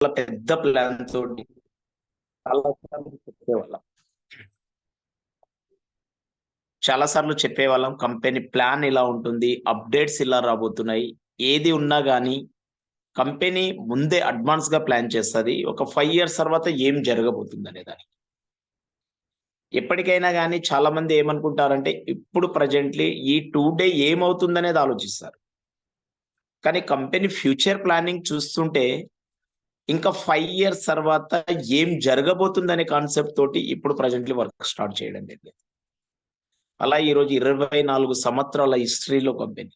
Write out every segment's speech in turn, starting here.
చాలా పెద్ద ప్లాన్ తోటి చెప్పేవాళ్ళం. చాలా సార్లు చెప్పేవాళ్ళం కంపెనీ ప్లాన్ ఇలా ఉంటుంది అప్డేట్స్ ఇలా రాబోతున్నాయి ఏది ఉన్నా కానీ కంపెనీ ముందే అడ్వాన్స్గా ప్లాన్ చేస్తుంది ఒక ఫైవ్ ఇయర్స్ తర్వాత ఏం జరగబోతుంది అనే దానికి. ఎప్పటికైనా కానీ చాలా మంది ఏమనుకుంటారంటే ఇప్పుడు ప్రజెంట్లీ ఈ టూ డే ఏమవుతుంది అనేది ఆలోచిస్తారు. కానీ కంపెనీ ఫ్యూచర్ ప్లానింగ్ చూస్తుంటే ఇంకా ఫైవ్ ఇయర్స్ తర్వాత ఏం జరగబోతుంది అనే కాన్సెప్ట్ తోటి ఇప్పుడు ప్రజెంట్లీ వర్క్ స్టార్ట్ చేయడం జరిగింది. అలా ఈరోజు ఇరవై నాలుగు సంవత్సరాల హిస్టరీలో కంపెనీ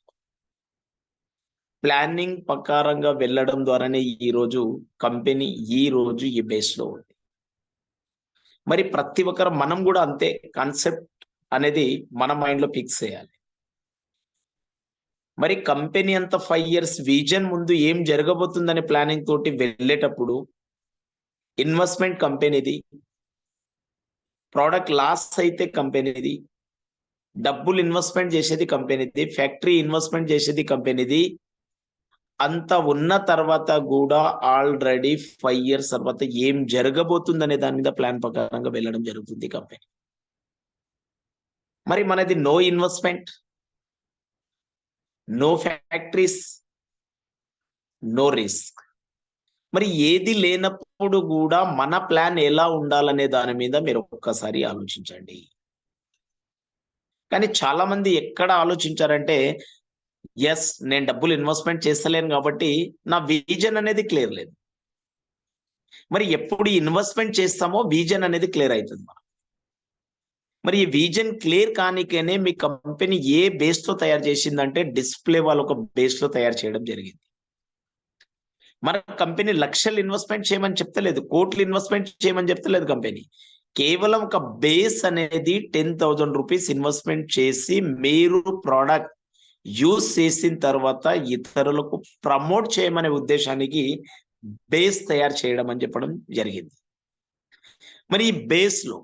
ప్లానింగ్ ప్రకారంగా వెళ్ళడం ద్వారానే ఈ రోజు కంపెనీ ఈ రోజు ఈ బేస్లో ఉంది. మరి ప్రతి ఒక్కరు మనం కూడా అంతే కాన్సెప్ట్ అనేది మన మైండ్లో ఫిక్స్ చేయాలి. మరి కంపెనీ అంత ఫైవ్ ఇయర్స్ విజన్ ముందు ఏం జరగబోతుందనే ప్లానింగ్ తోటి వెళ్ళేటప్పుడు ఇన్వెస్ట్మెంట్ కంపెనీది ప్రోడక్ట్ లాస్ అయితే కంపెనీది డబ్బులు ఇన్వెస్ట్మెంట్ చేసేది కంపెనీది ఫ్యాక్టరీ ఇన్వెస్ట్మెంట్ చేసేది కంపెనీది అంత ఉన్న తర్వాత కూడా ఆల్రెడీ ఫైవ్ ఇయర్స్ తర్వాత ఏం జరగబోతుందనే దాని మీద ప్లాన్ ప్రకారంగా వెళ్ళడం జరుగుతుంది కంపెనీ. మరి మనది no investment no factories no risk మరి ఏది లేనప్పుడు కూడా మన ప్లాన్ ఎలా ఉండాలనే దాని మీద మీరు ఒక్కసారి ఆలోచించండి. కానీ చాలా మంది ఎక్కడ ఆలోచించారంటే ఎస్ నేను డబ్బులు ఇన్వెస్ట్మెంట్ చేస్తలేను కాబట్టి నా విజన్ అనేది క్లియర్ లేదు. మరి ఎప్పుడు ఇన్వెస్ట్మెంట్ చేస్తామో విజన్ అనేది క్లియర్ అవుతుంది మనం మరి ఈ విజన్ క్లియర్ కానికనే మీ కంపెనీ ఏ బేస్తో తయారు చేసిందంటే డిస్ప్లే వాళ్ళ ఒక బేస్లో తయారు చేయడం జరిగింది. మన కంపెనీ లక్షలు ఇన్వెస్ట్మెంట్ చేయమని చెప్తలేదు కోట్లు ఇన్వెస్ట్మెంట్ చేయమని చెప్తలేదు కంపెనీ. కేవలం ఒక బేస్ అనేది టెన్ థౌజండ్ రూపీస్ ఇన్వెస్ట్మెంట్ చేసి మీరు ప్రోడక్ట్ యూజ్ చేసిన తర్వాత ఇతరులకు ప్రమోట్ చేయమనే ఉద్దేశానికి బేస్ తయారు చేయడం అని చెప్పడం జరిగింది. మరి ఈ బేస్లో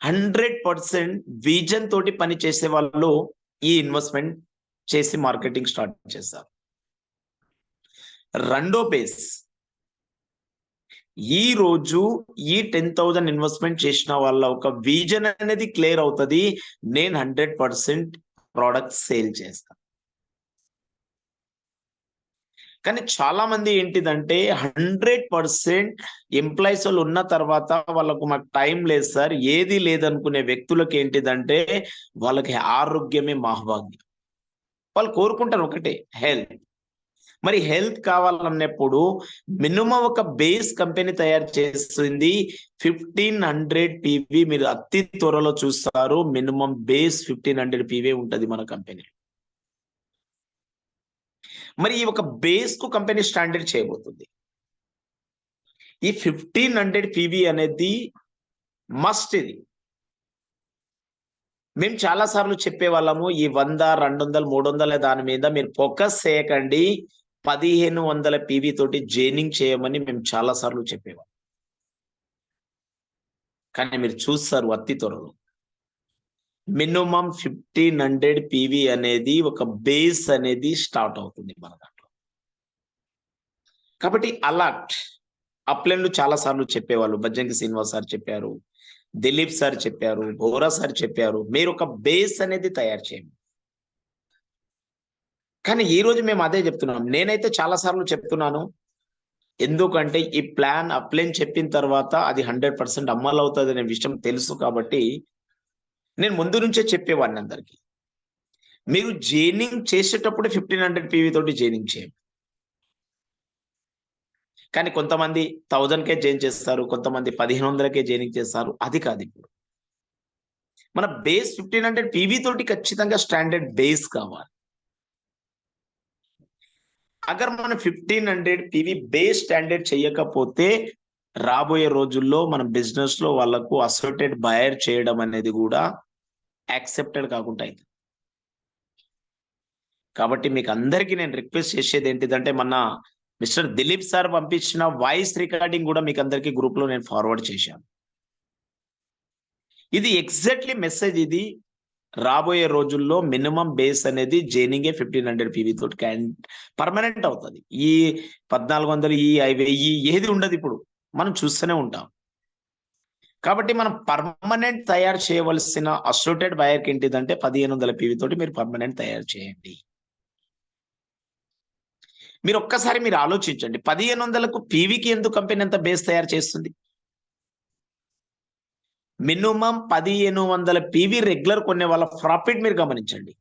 హండ్రెడ్ పర్సెంట్ విజన్ తోటి పని చేసే వాళ్ళు ఈ ఇన్వెస్ట్మెంట్ చేసి మార్కెటింగ్ స్టార్ట్ చేస్తారు రెండో బేస్. ఈ రోజు ఈ టెన్ థౌజండ్ ఇన్వెస్ట్మెంట్ చేసిన వాళ్ళ ఒక విజన్ అనేది క్లియర్ అవుతుంది. నేను హండ్రెడ్ పర్సెంట్ ప్రోడక్ట్ సేల్ చేస్తా. కానీ చాలా మంది ఏంటిదంటే హండ్రెడ్ పర్సెంట్ ఎంప్లాయీస్ వాళ్ళు ఉన్న తర్వాత వాళ్ళకు మాకు టైం లేదు సార్ ఏది లేదనుకునే వ్యక్తులకు ఏంటిదంటే వాళ్ళకి ఆరోగ్యమే మహాభాగ్యం. వాళ్ళు కోరుకుంటారు ఒకటే హెల్త్. మరి హెల్త్ కావాలన్నప్పుడు మినిమం ఒక బేస్ కంపెనీ తయారు చేస్తుంది ఫిఫ్టీన్ హండ్రెడ్ పీవీ మీరు అతి త్వరలో చూస్తారు minimum base fifteen hundred PV ఉంటది మన కంపెనీ మరి ఈ ఒక బేస్కు కంపెనీ స్టాండర్డ్ చేయబోతుంది. ఈ ఫిఫ్టీన్ హండ్రెడ్ పీవీ అనేది మస్ట్ ఇది. మేము చాలా సార్లు చెప్పేవాళ్ళము ఈ వంద రెండు వందలు మూడు వందల దాని మీద మీరు ఫోకస్ చేయకండి. పదిహేను వందల పీవీ తోటి జైనింగ్ చేయమని మేము చాలా సార్లు చెప్పేవాళ్ళం. కానీ మీరు చూస్తారు అతి త్వరలో. మినిమం ఫిఫ్టీన్ హండ్రెడ్ పీవీ అనేది ఒక బేస్ అనేది స్టార్ట్ అవుతుంది మన దాంట్లో. కాబట్టి అలర్ట్ అప్లైన్లు చాలా సార్లు చెప్పేవాళ్ళు. బజ్జంకి శ్రీనివాస్ సార్ చెప్పారు దిలీప్ సార్ చెప్పారు బోరా సార్ చెప్పారు. మీరు ఒక బేస్ అనేది తయారు చేయండి. కానీ ఈ రోజు మేము అదే చెప్తున్నాం. నేనైతే చాలా సార్లు చెప్తున్నాను. ఎందుకంటే ఈ ప్లాన్ అప్లైన్ చెప్పిన తర్వాత అది హండ్రెడ్ పర్సెంట్ అమలు అవుతుంది అనే విషయం తెలుసు కాబట్టి నేను ముందు నుంచే చెప్పేవాడిని అందరికీ. మీరు జైనింగ్ చేసేటప్పుడు ఫిఫ్టీన్ హండ్రెడ్ పీవీ తోటి జైనింగ్ చేయండి. కానీ కొంతమంది థౌజండ్కే జైన్ చేస్తారు కొంతమంది పదిహేను వందలకే జైనింగ్ చేస్తారు. అది కాదు ఇప్పుడు. మన బేస్ ఫిఫ్టీన్ హండ్రెడ్ పీవీ తోటి ఖచ్చితంగా స్టాండర్డ్ బేస్ కావాలి. అగర్ మనం fifteen hundred PV base standard చేయకపోతే రాబోయే రోజుల్లో మన బిజినెస్లో వాళ్ళకు అసోటెడ్ బయర్ చేయడం అనేది కూడా యాక్సెప్టెడ్ కాకుండా అయింది. కాబట్టి మీకు అందరికీ నేను రిక్వెస్ట్ చేసేది ఏంటిదంటే మన మిస్టర్ దిలీప్ సార్ పంపించిన వాయిస్ రికార్డింగ్ కూడా మీకు అందరికీ గ్రూప్లో నేను ఫార్వర్డ్ చేశాను. ఇది ఎగ్జాక్ట్లీ మెసేజ్ ఇది. రాబోయే రోజుల్లో మినిమం బేస్ అనేది జైనింగే ఫిఫ్టీన్ హండ్రెడ్ పీవీ తోటి క్యాన్ పర్మనెంట్ అవుతుంది. ఈ పద్నాలుగు వందలు ఈ వెయ్యి ఏది ఉండదు ఇప్పుడు. మనం చూస్తూనే ఉంటాం. కాబట్టి మనం పర్మనెంట్ తయారు చేయవలసిన అసోటెడ్ బయర్కి ఏంటిదంటే పదిహేను వందల పీవీ తోటి మీరు పర్మనెంట్ తయారు చేయండి. మీరు ఒక్కసారి మీరు ఆలోచించండి. పదిహేను వందలకు పీవీకి ఎందుకు కంపెనీ ఎంత బేస్ తయారు చేస్తుంది? మినిమం పదిహేను వందల పీవీ రెగ్యులర్ కొనే వాళ్ళ ప్రాఫిట్ మీరు గమనించండి.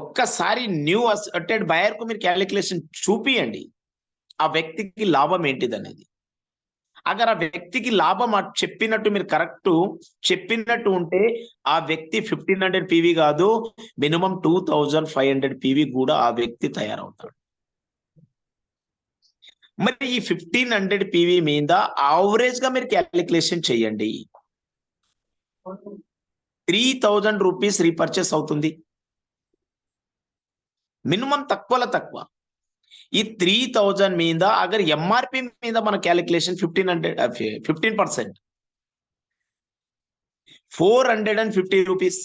ఒక్కసారి న్యూ అసెటెడ్ బయర్కు మీరు క్యాలిక్యులేషన్ చూపియండి. ఆ వ్యక్తికి లాభం ఏంటిది అనేది అగర్ ఆ వ్యక్తికి లాభం చెప్పినట్టు మీరు కరెక్ట్ చెప్పినట్టు ఉంటే ఆ వ్యక్తి ఫిఫ్టీన్ హండ్రెడ్ పీవీ కాదు minimum two thousand five hundred PV కూడా ఆ వ్యక్తి తయారవుతాడు. మరి ఈ ఫిఫ్టీన్ హండ్రెడ్ పీవీ మీద ఆవరేజ్గా మీరు క్యాలిక్యులేషన్ చేయండి. త్రీ థౌజండ్ రూపీస్ రీపర్చేస్ అవుతుంది. మినిమం తక్కువలో తక్కువ. ఈ త్రీ థౌజండ్ మీద అగర్ ఎంఆర్పి మీద మన calculation fifteen hundred fifteen percent four hundred and fifty rupees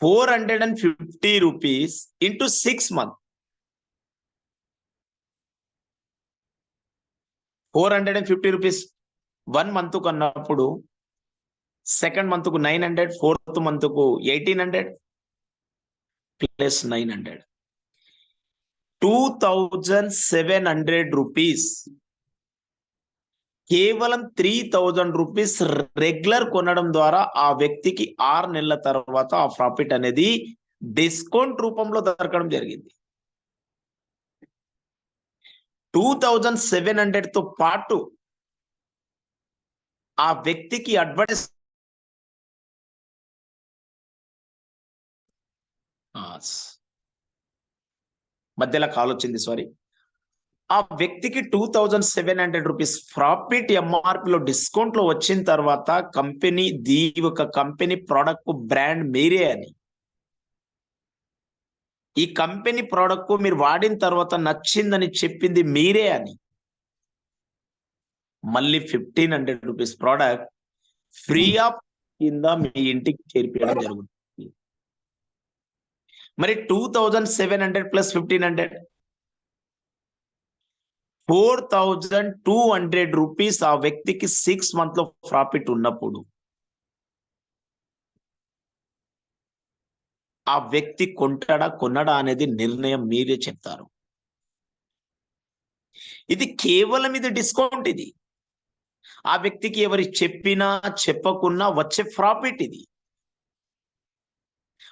four hundred and fifty rupees into six month four hundred and fifty rupees one month కొన్నప్పుడు second మంత్కు nine hundred fourth మంత్కు eighteen hundred plus nine hundred two thousand seven hundred rupees కేవలం three thousand rupees regular కొనడం ద్వారా ఆ వ్యక్తికి ఆరు నెలల తర్వాత ఆ ప్రాఫిట్ అనేది డిస్కౌంట్ రూపంలో దొరకడం జరిగింది. టూ థౌజండ్ సెవెన్ హండ్రెడ్తో పాటు ఆ వ్యక్తికి అడ్వర్టైజ్ మధ్యలో కాల్ వచ్చింది సారీ ఆ వ్యక్తికి two thousand seven hundred rupees profit MRP లో డిస్కౌంట్లో వచ్చిన తర్వాత కంపెనీ దీ ఒక కంపెనీ ప్రోడక్ట్ బ్రాండ్ మీరే అని. ఈ కంపెనీ ప్రోడక్ట్ మీరు వాడిన తర్వాత నచ్చిందని చెప్పింది మీరే అని. మళ్ళీ fifteen hundred rupees product free of కింద మీ ఇంటికి చేర్పించడం జరుగుతుంది. మరి two thousand seven hundred plus fifteen hundred four thousand two hundred rupees ఆ వ్యక్తికి సిక్స్ మంత్లో ప్రాఫిట్ ఉన్నప్పుడు ఆ వ్యక్తి కొంటాడా కొనడా అనేది నిర్ణయం మీరే చెప్తారు. ఇది కేవలం ఇది డిస్కౌంట్ ఇది. ఆ వ్యక్తికి ఎవరి చెప్పినా చెప్పకున్నా వచ్చే ప్రాఫిట్ ఇది.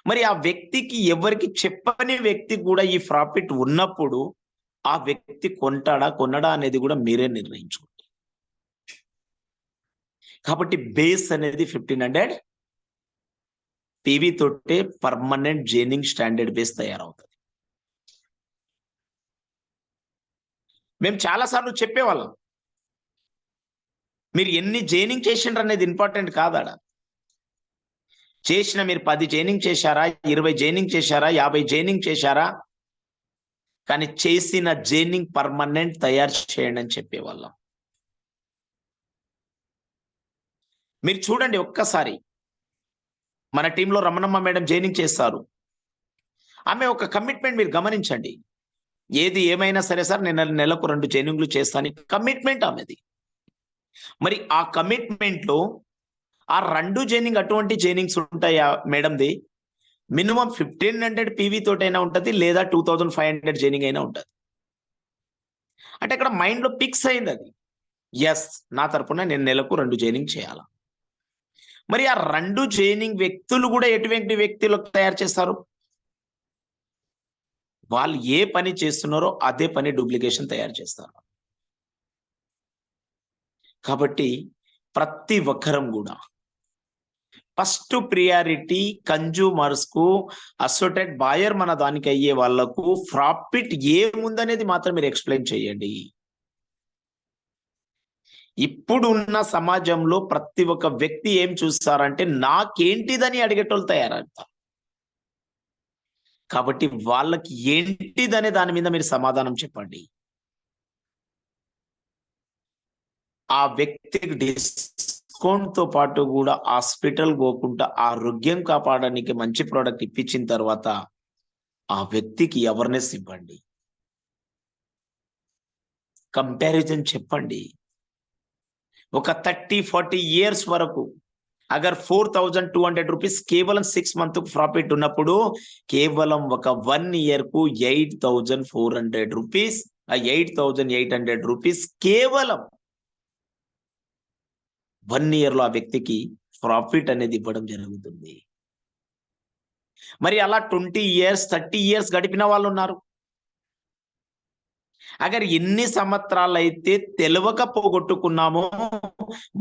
మరి ఆ వ్యక్తికి ఎవరికి చెప్పని వ్యక్తి కూడా ఈ ప్రాఫిట్ ఉన్నప్పుడు ఆ వ్యక్తి కొంటాడా కొనడా అనేది కూడా మీరే నిర్ణయించుకోండి. కాబట్టి బేస్ అనేది ఫిఫ్టీన్ హండ్రెడ్. పీవీ తోటే పర్మనెంట్ జైనింగ్ స్టాండర్డ్ బేస్ తయారవుతుంది. మేము చాలా సార్లు చెప్పేవాళ్ళం. మీరు ఎన్ని జైనింగ్ చేసిండ్రు అనేది ఇంపార్టెంట్ కాదాడా చేసిన మీరు పది జైనింగ్ చేశారా? ఇరవై జైనింగ్ చేశారా? యాభై జైనింగ్ చేశారా? కానీ చేసిన జైనింగ్ పర్మనెంట్ తయారు చేయండి అని చెప్పేవాళ్ళం. మీరు చూడండి ఒక్కసారి. మన టీంలో రమణమ్మ మేడం జైనింగ్ చేస్తారు. ఆమె ఒక కమిట్మెంట్ మీరు గమనించండి. ఏది ఏమైనా సరే సార్ నేను నెలకు రెండు జైనింగ్లు చేస్తాను. కమిట్మెంట్ ఆమెది. మరి ఆ కమిట్మెంట్లో ఆ రెండు జైనింగ్ అటువంటి జైనింగ్స్ ఉంటాయా మేడంది? మినిమం ఫిఫ్టీన్ హండ్రెడ్ పీవీ తోటైనా ఉంటుంది లేదా two thousand five hundred joining అయినా ఉంటుంది. అంటే ఇక్కడ మైండ్లో ఫిక్స్ అయింది అది ఎస్ నా తరపున నేను నెలకు రెండు జైనింగ్ చేయాలా. మరి ఆ రెండు జైనింగ్ వ్యక్తులు కూడా ఎటువంటి వ్యక్తులకు తయారు చేస్తారు? వాళ్ళు ఏ పని చేస్తున్నారో అదే పని డూప్లికేషన్ తయారు చేస్తారు. కాబట్టి ప్రతి ఒక్కరం కూడా ఫస్ట్ ప్రియారిటీ కన్జ్యూమర్స్కు అసోటెడ్ బాయర్ మన దానికి అయ్యే వాళ్ళకు ప్రాఫిట్ ఏముందనేది మాత్రం మీరు ఎక్స్ప్లెయిన్ చేయండి. ఇప్పుడు ఉన్న సమాజంలో ప్రతి ఒక్క వ్యక్తి ఏం చూస్తారంటే నాకేంటిదని అడిగేటోళ్ళు తయారవుతారు కాబట్టి వాళ్ళకి ఏంటిదనే దాని మీద మీరు సమాధానం చెప్పండి. ఆ వ్యక్తికి డిస్ డిస్కౌంట్తో పాటు కూడా హాస్పిటల్ పోకుండా ఆరోగ్యం కాపాడడానికి మంచి ప్రోడక్ట్ ఇప్పించిన తర్వాత ఆ వ్యక్తికి అవేర్నెస్ ఇవ్వండి. కంపారిజన్ చెప్పండి. ఒక థర్టీ ఫార్టీ ఇయర్స్ వరకు agar four thousand two hundred rupees కేవలం సిక్స్ మంత్ ప్రాఫిట్ ఉన్నప్పుడు కేవలం ఒక one ఇయర్కు eight thousand four hundred rupees eight thousand eight hundred rupees కేవలం వన్ ఇయర్లో ఆ వ్యక్తికి ప్రాఫిట్ అనేది ఇవ్వడం జరుగుతుంది. మరి అలా ట్వంటీ ఇయర్స్ థర్టీ ఇయర్స్ గడిపిన వాళ్ళు ఉన్నారు. అగర్ ఎన్ని సంవత్సరాలు అయితే తెలియక పోగొట్టుకున్నామో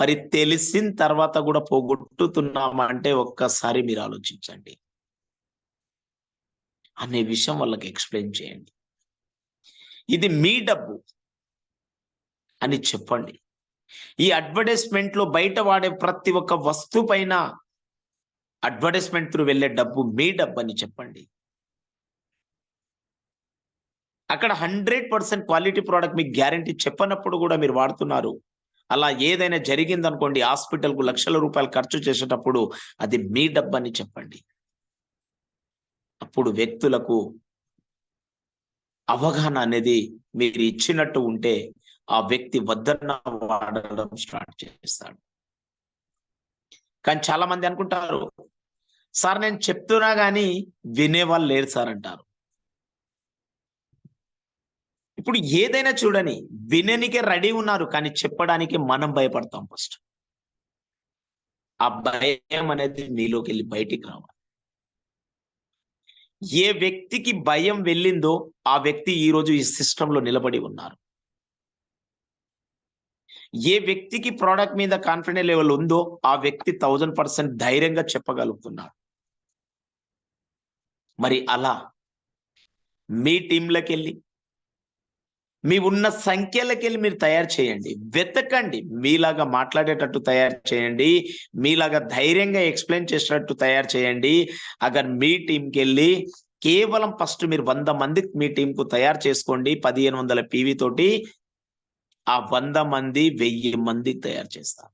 మరి తెలిసిన తర్వాత కూడా పోగొట్టుతున్నామా అంటే ఒక్కసారి మీరు ఆలోచించండి. అనే విషయం వాళ్ళకి ఎక్స్ప్లెయిన్ చేయండి. ఇది మీ డబ్బు అని చెప్పండి. ఈ అడ్వర్టైజ్మెంట్లో బయట వాడే ప్రతి ఒక్క వస్తువు పైన అడ్వర్టైజ్మెంట్ త్రూ వెళ్ళే డబ్బు మీ డబ్బు అని చెప్పండి. అక్కడ హండ్రెడ్ పర్సెంట్ క్వాలిటీ ప్రోడక్ట్ మీకు గ్యారంటీ చెప్పనప్పుడు కూడా మీరు వాడుతున్నారు. అలా ఏదైనా జరిగిందనుకోండి హాస్పిటల్కు హాస్పిటల్కు లక్షల రూపాయలు ఖర్చు చేసేటప్పుడు అది మీ డబ్బు అని చెప్పండి. అప్పుడు వ్యక్తులకు అవగాహన అనేది మీరు ఇచ్చినట్టు ఉంటే ఆ వ్యక్తి వద్దన్న వాడడం స్టార్ట్ చేస్తాడు. కానీ చాలా మంది అనుకుంటారు సార్ నేను చెప్తున్నా కానీ వినేవాళ్ళు లేరు సార్ అంటారు. ఇప్పుడు ఏదైనా చూడని విననికే రెడీ ఉన్నారు కానీ చెప్పడానికి మనం భయపడతాం ఫస్ట్. ఆ భయం అనేది మీలోకి వెళ్ళి బయటికి రావాలి. ఏ వ్యక్తికి భయం వెళ్ళిందో ఆ వ్యక్తి ఈ రోజు ఈ సిస్టంలో నిలబడి ఉన్నారు. ఏ వ్యక్తికి ప్రోడక్ట్ మీద కాన్ఫిడెంట్ లెవెల్ ఉందో ఆ వ్యక్తి థౌజండ్ పర్సెంట్ ధైర్యంగా చెప్పగలుగుతున్నాడు. మరి అలా మీ టీంలకు వెళ్ళి మీ ఉన్న సంఖ్యలకి వెళ్ళి మీరు తయారు చేయండి. వెతకండి. మీలాగా మాట్లాడేటట్టు తయారు చేయండి. మీలాగా ధైర్యంగా ఎక్స్ప్లెయిన్ చేసేటట్టు తయారు చేయండి. అగర్ మీ టీంకి వెళ్ళి కేవలం ఫస్ట్ మీరు వంద మంది మీ టీంకు తయారు చేసుకోండి. పదిహేను వందల పీవీ తోటి ఆ వంద మంది వెయ్యి మంది తయారు చేస్తారు.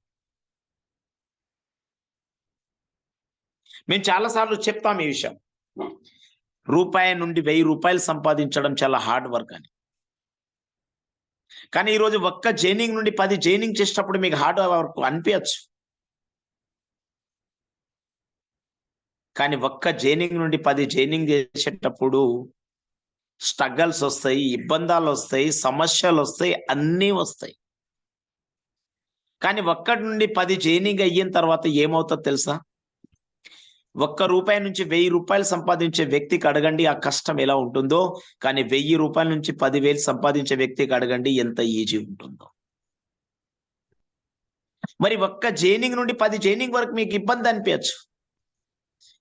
మేము చాలా సార్లు చెప్తాం ఈ విషయం. రూపాయి నుండి వెయ్యి రూపాయలు సంపాదించడం చాలా హార్డ్ వర్క్ అని. కానీ ఈరోజు ఒక్క జైనింగ్ నుండి పది జైనింగ్ చేసేటప్పుడు మీకు హార్డ్ వర్క్ అనిపించచ్చు కానీ ఒక్క జైనింగ్ నుండి పది జైనింగ్ చేసేటప్పుడు స్ట్రగల్స్ వస్తాయి ఇబ్బందాలు వస్తాయి సమస్యలు వస్తాయి అన్నీ వస్తాయి. కానీ ఒక్కటి నుండి పది జైనింగ్ అయిన తర్వాత ఏమవుతుందో తెలుసా? ఒక్క రూపాయి నుంచి వెయ్యి రూపాయలు సంపాదించే వ్యక్తికి అడగండి ఆ కష్టం ఎలా ఉంటుందో. కానీ వెయ్యి రూపాయల నుంచి పదివేలు సంపాదించే వ్యక్తికి అడగండి ఎంత ఈజీ ఉంటుందో. మరి ఒక్క జైనింగ్ నుండి పది జైనింగ్ వరకు మీకు ఇబ్బంది అనిపించచ్చు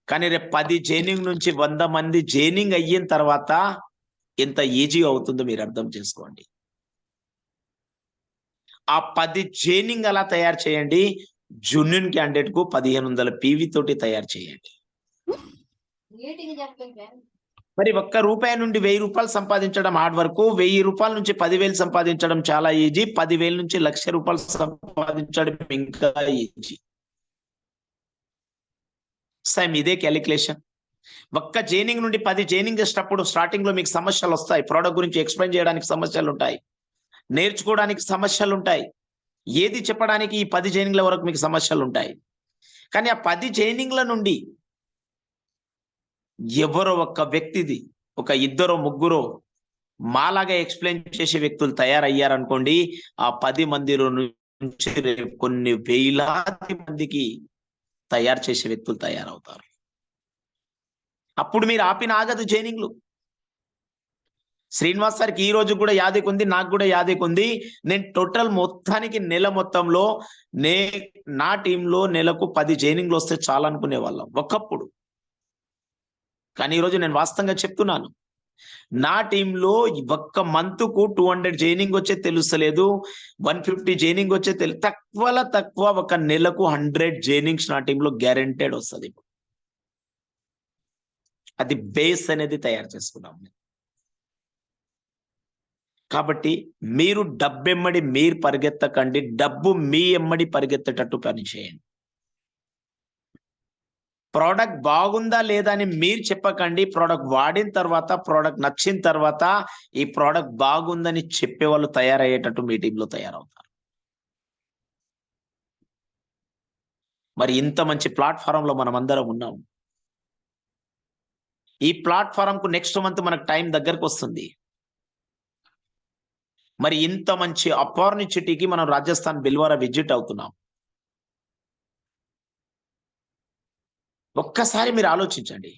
కానీ రేపు పది జైనింగ్ నుంచి వంద మంది జైనింగ్ అయిన తర్వాత ఎంత ఈజీ అవుతుందో మీరు అర్థం చేసుకోండి. ఆ పది జైనింగ్ అలా తయారు చేయండి. జున్యున్ క్యాండిడేట్కు పదిహేను వందల పీవీ తోటి తయారు చేయండి. మరి ఒక్క రూపాయి నుండి వెయ్యి రూపాయలు సంపాదించడం హార్డ్ వర్క్. వెయ్యి రూపాయల నుంచి పదివేలు సంపాదించడం చాలా ఈజీ. పదివేల నుంచి లక్ష రూపాయలు సంపాదించడం ఇంకా ఈజీ. సేమ్ ఇదే క్యాలిక్యులేషన్. ఒక్క జైనింగ్ నుండి పది జైనింగ్ చేసేటప్పుడు స్టార్టింగ్లో మీకు సమస్యలు వస్తాయి. ప్రోడక్ట్ గురించి ఎక్స్ప్లెయిన్ చేయడానికి సమస్యలు ఉంటాయి. నేర్చుకోవడానికి సమస్యలు ఉంటాయి. ఏది చెప్పడానికి ఈ పది జైనింగ్ల వరకు మీకు సమస్యలు ఉంటాయి. కానీ ఆ పది జైనింగ్ల నుండి ఎవరో ఒక్క వ్యక్తిది ఒక ఇద్దరో ముగ్గురో మాలాగా ఎక్స్ప్లెయిన్ చేసే వ్యక్తులు తయారయ్యారనుకోండి ఆ పది మందిలో నుంచి కొన్ని వేలాది మందికి తయారు చేసే వ్యక్తులు తయారవుతారు. అప్పుడు మీరు ఆపిన ఆగదు జైనింగ్లు. శ్రీనివాస్ సార్కి ఈ రోజు కూడా యాదికి ఉంది నాకు కూడా యాదికి ఉంది నేను టోటల్ మొత్తానికి నెల మొత్తంలో నే నా టీంలో నెలకు పది జైనింగ్లు వస్తే చాలా అనుకునే వాళ్ళం. ఒకప్పుడు. కానీ ఈరోజు నేను వాస్తవంగా చెప్తున్నాను. నా టీంలో ఒక్క మంత్కు టూ హండ్రెడ్ జైనింగ్ వచ్చే తెలుస్తలేదు. వన్ ఫిఫ్టీ జైనింగ్ వచ్చే తెలు తక్కువలో తక్కువ ఒక నెలకు హండ్రెడ్ జైనింగ్స్ నా టీంలో గ్యారెంటెడ్ వస్తుంది అది బేస్ అనేది తయారు చేసుకున్నాం కాబట్టి మీరు డబ్బు ఎమ్మడి మీరు పరిగెత్తకండి డబ్బు మీ ఎమ్మడి పరిగెత్తేటట్టు పనిచేయండి ప్రోడక్ట్ బాగుందా లేదా అని మీరు చెప్పకండి ప్రోడక్ట్ వాడిన తర్వాత ప్రోడక్ట్ నచ్చిన తర్వాత ఈ ప్రోడక్ట్ బాగుందని చెప్పే వాళ్ళు తయారయ్యేటట్టు మీ టీంలో తయారవుతారు. మరి ఇంత మంచి ప్లాట్ఫారంలో మనం అందరం ఉన్నాం. ఈ ప్లాట్ఫారం కు నెక్స్ట్ మంత్ మనకు టైం దగ్గరకు వస్తుంది. మరి ఇంత మంచి అపార్చునిటీకి మనం రాజస్థాన్ బిల్వారా విజిట్ అవుతున్నాం. ఒక్కసారి మీరు ఆలోచించండి.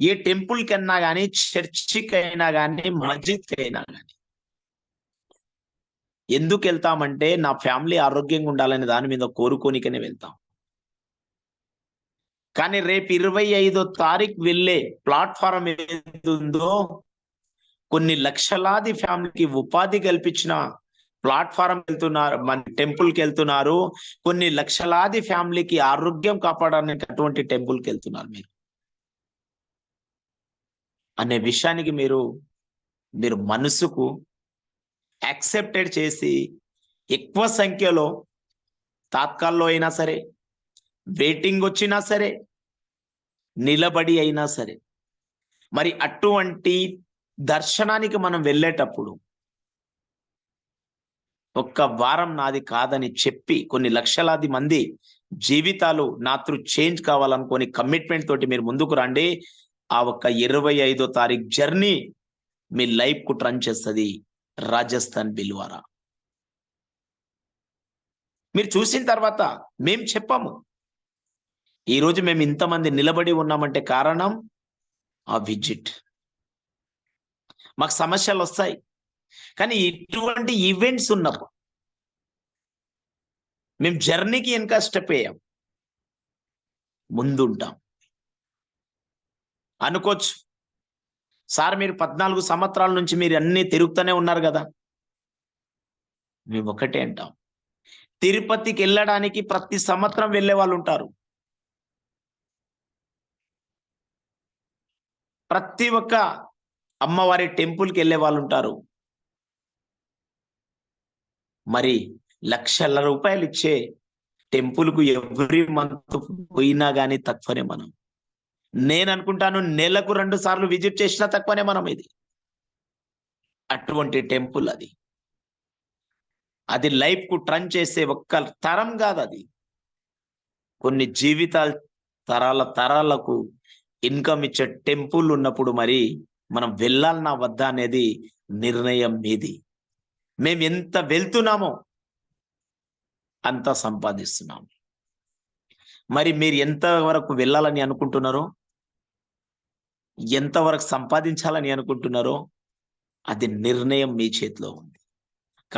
ఏ టెంపుల్ కన్నా కానీ చర్చికి అయినా కానీ మస్జిద్కి అయినా కానీ ఎందుకు వెళ్తామంటే నా ఫ్యామిలీ ఆరోగ్యంగా ఉండాలనే దాని మీద కోరుకోనికనే వెళ్తాం. కానీ రేపు ఇరవై ఐదో తారీఖు వెళ్ళే ప్లాట్ఫారం ఏదుందో కొన్ని లక్షలాది ఫ్యామిలీకి ఉపాధి కల్పించిన ప్లాట్ఫారం వెళ్తున్నారు మన టెంపుల్కి వెళ్తున్నారు కొన్ని లక్షలాది ఫ్యామిలీకి ఆరోగ్యం కాపాడడానికి అటువంటి టెంపుల్కి వెళ్తున్నారు మీరు. అనే విషయానికి మీరు మీరు మనసుకు యాక్సెప్టెడ్ చేసి ఎక్కువ సంఖ్యలో తాత్కాల్లో అయినా సరే వెయిటింగ్ వచ్చినా సరే నిలబడి అయినా సరే. మరి అటువంటి దర్శనానికి మనం వెళ్ళేటప్పుడు ఒక్క వారం నాది కాదని చెప్పి కొన్ని లక్షలాది మంది జీవితాలు నాతృ చేంజ్ కావాలనుకొని కమిట్మెంట్ తోటి మీరు ముందుకు రండి. ఆ ఒక్క ఇరవై ఐదో తారీఖు జర్నీ మీ లైఫ్కు ట్రన్ చేస్తుంది రాజస్థాన్ బిల్వారా. మీరు చూసిన తర్వాత మేం చెప్పాము ఈరోజు మేము ఇంతమంది నిలబడి ఉన్నామంటే కారణం ఆ విజిట్. మాకు సమస్యలు వస్తాయి. కానీ ఇటువంటి ఈవెంట్స్ ఉన్నప్పుడు మేము జర్నీకి వెనక స్టెప్ వేయం ముందుంటాం. అనుకోవచ్చు. సార్ మీరు పద్నాలుగు సంవత్సరాల నుంచి మీరు అన్ని తిరుగుతూనే ఉన్నారు కదా. మేము ఒకటే అంటాం. తిరుపతికి వెళ్ళడానికి ప్రతి సంవత్సరం వెళ్ళే వాళ్ళు ఉంటారు. ప్రతి ఒక్క అమ్మవారి టెంపుల్కి వెళ్ళే వాళ్ళు ఉంటారు. మరి లక్షల రూపాయలు ఇచ్చే టెంపుల్కు ఎవ్రీ మంత్ పోయినా కానీ తక్కువనే మనం. నేను అనుకుంటాను నెలకు రెండు సార్లు విజిట్ చేసినా తక్కువనే మనం ఇది. అటువంటి టెంపుల్ అది. అది లైఫ్కు ట్రన్ చేసే ఒక్క తరం కాదు అది కొన్ని జీవితాల తరాల తరాలకు ఇన్కమ్ ఇచ్చే టెంపుల్ ఉన్నప్పుడు మరి మనం వెళ్ళాలన్నా వద్దా అనేది నిర్ణయం మీది మేము ఎంత వెళ్తున్నామో అంత సంపాదిస్తున్నాం. మరి మీరు ఎంత వరకు వెళ్ళాలని అనుకుంటున్నారో ఎంతవరకు సంపాదించాలని అనుకుంటున్నారో అది నిర్ణయం మీ చేతిలో ఉంది.